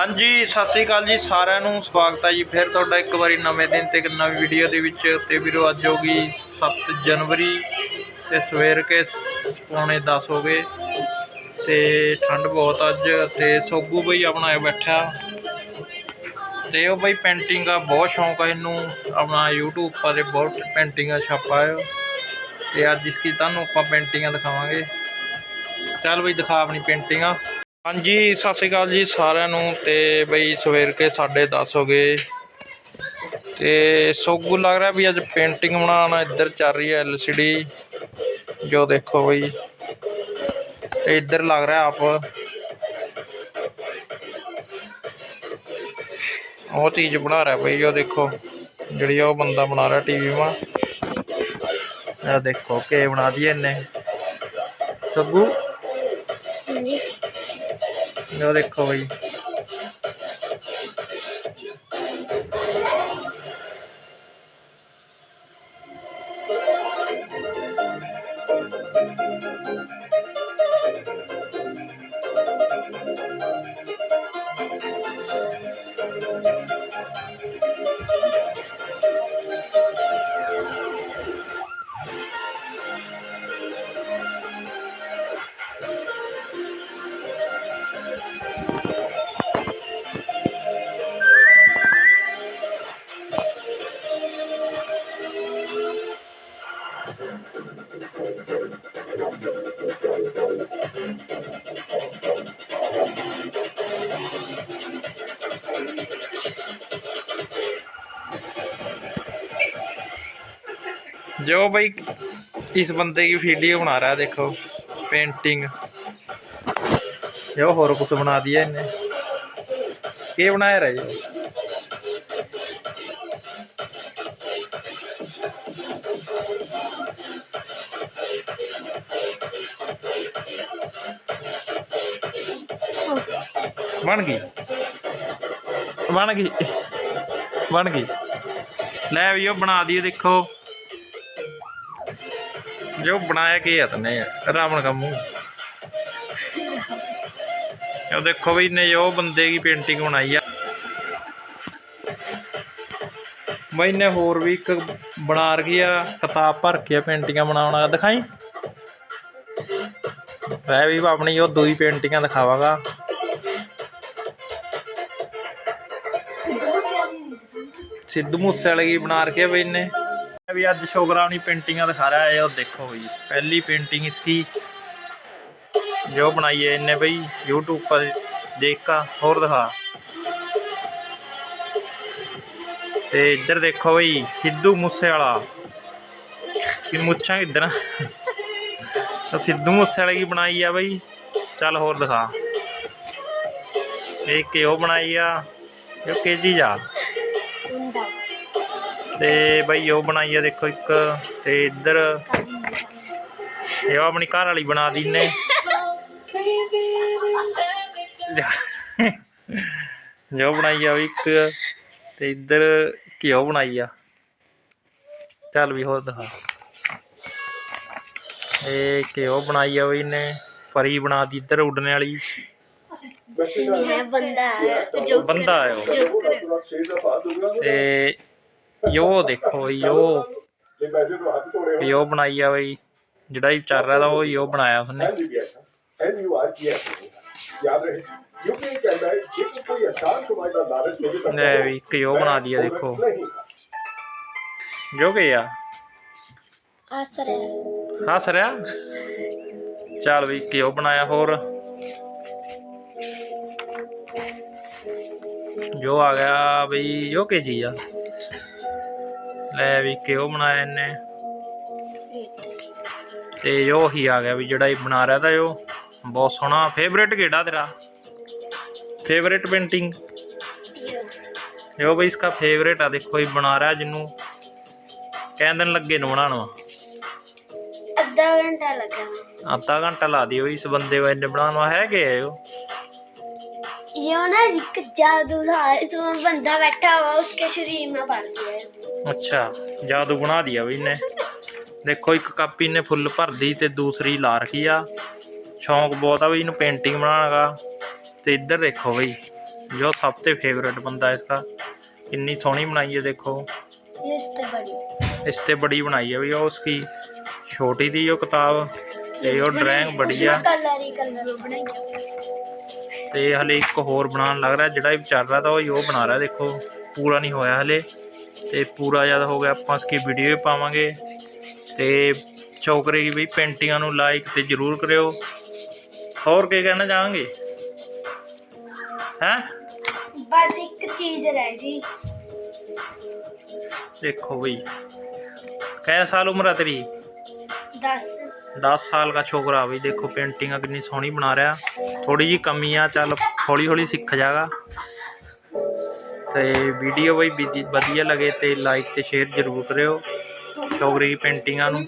ਹਾਂਜੀ, ਸਤਿ ਸ੍ਰੀ ਅਕਾਲ ਜੀ, ਸਾਰਿਆਂ ਨੂੰ ਸਵਾਗਤ ਹੈ ਜੀ। ਫਿਰ ਤੁਹਾਡਾ ਇੱਕ ਵਾਰੀ ਨਵੇਂ ਦਿਨ ਤੇ ਇੱਕ ਨਵੀਂ ਵੀਡੀਓ ਦੇ ਵਿੱਚ ਤੇ ਵੀਰੋ, ਅੱਜ ਹੋ ਗਈ 7 ਜਨਵਰੀ ਤੇ ਸਵੇਰ ਕੇ ਪੌਣੇ 10 ਹੋ ਗਏ ਤੇ ਠੰਡ ਬਹੁਤ ਅੱਜ ਤੇ ਸੋਗੂ ਬਈ ਆਪਣਾ ਬੈਠਾ। ਤੇ ਉਹ ਬਈ ਪੇਂਟਿੰਗ ਦਾ ਬਹੁਤ ਸ਼ੌਂਕ ਹੈ ਇਹਨੂੰ, ਆਪਣਾ YouTube ਪਰ ਬਹੁਤ ਪੇਂਟਿੰਗਾਂ ਛਾਪਾ ਹੈ ਤੇ ਅੱਜ ਇਸकी ਤੁਹਾਨੂੰ ਆਪਾਂ ਪੇਂਟਿੰਗਾਂ ਦਿਖਾਵਾਂਗੇ। ਚੱਲ ਬਈ ਦਿਖਾ ਆਪਣੀ ਪੇਂਟਿੰਗਾਂ ਹਾਂਜੀ, ਸਤਿ ਸ਼੍ਰੀ ਅਕਾਲ ਜੀ ਸਾਰਿਆਂ ਨੂੰ ਤੇ ਬਈ ਸਵੇਰ ਕੇ 10:30 ਹੋ ਗਏ। ਤੇ ਸੋਗੂ ਲੱਗ ਰਿਹਾ ਵੀ ਅੱਜ ਪੇਂਟਿੰਗ ਬਣਾਉਣਾ, ਇੱਧਰ ਚੱਲ ਰਹੀ ਹੈ LCD ਜੋ ਦੇਖੋ ਬਈ, ਤੇ ਇੱਧਰ ਲੱਗ ਰਿਹਾ ਆਪ। ਉਹ ਚੀਜ਼ ਬਣਾ ਰਿਹਾ ਬਈ, ਉਹ ਦੇਖੋ, ਜਿਹੜੀ ਉਹ ਬੰਦਾ ਬਣਾ ਰਿਹਾ ਟੀਵੀ ਮਾ ਇਹ ਦੇਖੋ, ਕੇ ਬਣਾ ਦਈਏ ਇਹਨੇ। ਸੱਗੂ? ਉਹ ਦੇਖੋ जो भाई इस बंदे की वीडियो बना रहा है देखो पेंटिंग जो और कुछ बना दिया इन्हें के बनाया रहा ये ਬਣ ਗਈ। ਬਣ ਗਈ। ਬਣ ਗਈ। ਲੈ ਵੀ ਉਹ ਬਣਾ ਦਈਏ ਦੇਖੋ। ਜੋ ਬਣਾਇਆ ਕੀ ਹੈ ਤਨੇ ਰਾਵਣ ਦਾ ਮੂੰਹ। ਇਹ ਦੇਖੋ ਵੀ ਇਹਨੇ ਉਹ ਬੰਦੇ ਦੀ ਪੇਂਟਿੰਗ ਬਣਾਈ ਆ। ਬਈ ਨੇ ਹੋਰ ਵੀ ਇੱਕ ਬਣਾ ਰਹੀ ਆ, ਕਿਤਾਬ ਭਰ ਕੇ ਪੇਂਟਿੰਗਾਂ ਬਣਾਉਣਾ ਦਿਖਾਈ? ਮੈਂ ਵੀ ਆਪਣੀ ਉਹ ਦੋ ਪੇਂਟਿੰਗਾਂ ਦਿਖਾਵਾਂਗਾ। ਸਿੱਧੂ ਮੂਸੇ ਵਾਲੇ ਕੀ ਬਣਾ ਰਖਿਆ ਬਈ ਨੇ ਵੀ ਅੱਜ ਸ਼ੋਗਰਾਮ ਦੀ ਪੇਂਟਿੰਗਾਂ ਦਿਖਾ ਰਿਹਾ ਹੈ ਉਹ ਦੇਖੋ ਜੀ ਪਹਿਲੀ ਪੇਂਟਿੰਗ ਇਸकी ਜੋ ਬਣਾਈ ਹੈ ਇਹਨੇ ਬਈ, YouTube ਪਰ ਦੇਖਾ ਹੋਰ ਦਿਖਾ। ਤੇ ਇੱਧਰ ਦੇਖੋ ਬਈ, ਸਿੱਧੂ ਮੂਸੇ ਵਾਲਾ ਕਿ ਮੁੱਛਾਂ ਇਧਰ? ਤਾਂ ਸਿੱਧੂ ਮੂਸੇ ਵਾਲੇ ਕੀ ਬਣਾਈ ਆ ਬਈ? ਚੱਲ ਹੋਰ ਦਿਖਾ। ਇਹ ਕਿਉਂ ਬਣਾਈ ਆ? ਜੋ ਕੇਜੀ ਜਾ ਤੇ ਬਈ ਉਹ ਬਣਾਈ ਆ, ਦੇਖੋ ਇੱਕ ਤੇ ਇੱਧਰ। ਇਹ ਆਪਣੀ ਘਰ ਵਾਲੀ ਬਣਾ ਦੀ ਨੇ ਜੋ ਬਣਾਈ ਆ ਉਹ ਇੱਕ ਤੇ ਇੱਧਰ ਘਿਓ ਬਣਾਈ ਆ। ਚੱਲ ਵੀ ਹੋਰ ਦਿਖਾ। ਇਹ ਘਿਓ ਬਣਾਈ ਆ ਵੀ ਨੇ ਪਰੀ ਬਣਾ ਦੀ ਇੱਧਰ ਉੱਡਣੇ ਵਾਲੀ। ਬੰਦਾ ਹੈ ਉਹ। ਯੋ ਦੇਖੋ ਯੋ। ਯੋ ਬਣਾਈ ਆ ਬਈ ਜਿਹੜਾ ਇਹ ਚੱਲ ਰਿਹਾ ਦਾ ਉਹ ਯੋ ਬਣਾਇਆ ਉਹਨੇ। ਨੇ ਵੀ ਇੱਕ ਯੋ ਬਣਾ ਦਿਆ ਦੇਖੋ। ਜੋ ਕਿ ਆ? ਹੱਸ ਰਿਹਾ ਚੱਲ ਵੀ ਇੱਕ ਯੋ ਬਣਾਇਆ ਹੋਰ। ਜੋ ਆ ਗਿਆ ਬਈ ਜੋ ਕੇ ਜੀ ਆ ਲੈ ਵੀ ਕਿਉਂ ਬਣਾਇਆ ਇਹਨੇ ਤੇ ਜੋ ਹੀ ਆ ਗਿਆ ਵੀ ਜਿਹੜਾ ਇਹ ਬਣਾ ਰਿਹਾ ਤਾਂ ਜੋ ਬਹੁਤ ਸੋਹਣਾ ਫੇਵਰੇਟ ਕਿਹੜਾ ਤੇਰਾ ਫੇਵਰੇਟ पेंटिंग यो भाई इसका फेवरेट है देखो ये बना रहा है जिन्नू कह दिन लगे न बनाना अद्धा घंटा लगा अद्धा घंटा ला दियो इस बंदे को इन्हें बनाना है के यो ये ना एक जादू था इसमें बंदा बैठा हुआ उसके शरीर में पड़ गया ਅੱਛਾ ਜਾਦੂ ਬਣਾ ਦਿਆ ਵੀ ਇਹਨੇ। ਦੇਖੋ ਇੱਕ ਕਾਪੀ ਇਹਨੇ ਫੁੱਲ ਭਰਦੀ ਤੇ ਦੂਸਰੀ ਲਾ ਰੱਖੀ ਆ। ਸ਼ੌਂਕ ਬਹੁਤ ਆ ਵੀ ਇਹਨੂੰ ਪੇਂਟਿੰਗ ਬਣਾਉਣ ਦਾ। ਤੇ ਇੱਧਰ ਦੇਖੋ ਬਈ ਜੋ ਸਭ ਤੋਂ ਫੇਵਰੇਟ ਬੰਦਾ ਇਸਦਾ। ਇੰਨੀ ਸੋਹਣੀ ਬਣਾਈ ਹੈ ਦੇਖੋ। इससे बड़ी ਇਸ ਤੇ ਬੜੀ ਬਣਾਈ ਹੈ ਵੀ ਉਹ ਉਸकी ਛੋਟੀ ਦੀ ਉਹ ਕਿਤਾਬ ਤੇ ਉਹ ਡਰਾਇੰਗ बड़ी ਆ। कलर ही कलर बनाई ਤੇ ਹਲੇ ਇੱਕ ਹੋਰ ਬਣਾਉਣ ਲੱਗ ਰਿਹਾ ਜਿਹੜਾ ਵੀ ਚੱਲ ਰਿਹਾ ਤਾਂ ਉਹ ਹੀ ਉਹ ਬਣਾ ਰਿਹਾ ਦੇਖੋ ਪੂਰਾ ਨਹੀਂ ਹੋਇਆ ਹਲੇ। ਤੇ ਪੂਰਾ ਜਦ ਹੋ ਗਿਆ ਆਪਾਂ ਉਸकी ਵੀਡੀਓ ਵੀ ਪਾਵਾਂਗੇ। ਤੇ ਚੌਕਰੇ ਦੀ ਵੀ ਪੇਂਟਿੰਗਾਂ ਨੂੰ ਲਾਈਕ ਤੇ ਜ਼ਰੂਰ ਕਰਿਓ। ਹੋਰ ਕੀ ਕਹਿਣਾ ਚਾਹਾਂਗੇ? ਹੈ? ਬਸ ਇੱਕ ਚੀਜ਼ ਰਹਿ ਗਈ। ਦੇਖੋ ਬਈ ਕਿੰਨਾ ਸਾਲ ਉਮਰ ਹੈ ਤੇਰੀ? 10 10 ਸਾਲ ਦਾ ਛੋਕਰਾ ਵੀ ਦੇਖੋ ਪੇਂਟਿੰਗ ਕਿੰਨੀ ਸੋਹਣੀ ਬਣਾ ਰਿਹਾ। ਥੋੜੀ ਜੀ ਕਮੀ ਆ, ਚੱਲ ਹੌਲੀ ਹੌਲੀ ਸਿੱਖ ਜਾਗਾ। ਤੇ ਵੀਡੀਓ ਬਈ ਵਧੀਆ ਲੱਗੇ ਤੇ ਲਾਈਕ ਤੇ ਸ਼ੇਅਰ ਜ਼ਰੂਰ ਕਰਿਓ। ਡੋਗਰੀ ਪੇਂਟਿੰਗਾਂ ਨੂੰ।